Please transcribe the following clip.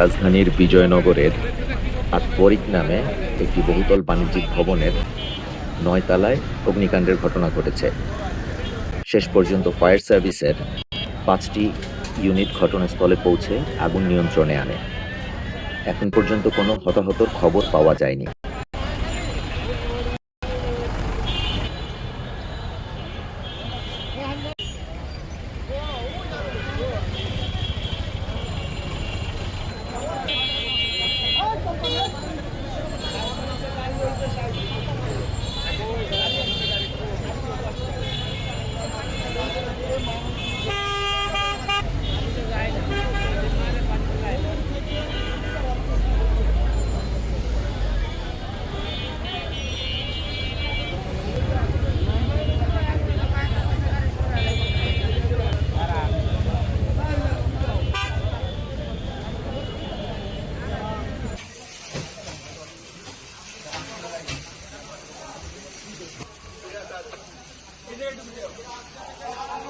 রাজধানীর বিজয়নগরের আতপরিক নামে একটি বহুতল বাণিজ্যিক ভবনের নয়তলায় অগ্নিকাণ্ডের ঘটনা ঘটেছে। শেষ পর্যন্ত ফায়ার সার্ভিসের পাঁচটি ইউনিট ঘটনাস্থলে পৌঁছে আগুন নিয়ন্ত্রণে আনে। এখন পর্যন্ত কোনো হতাহতর খবর পাওয়া যায়নি। segredo, meu.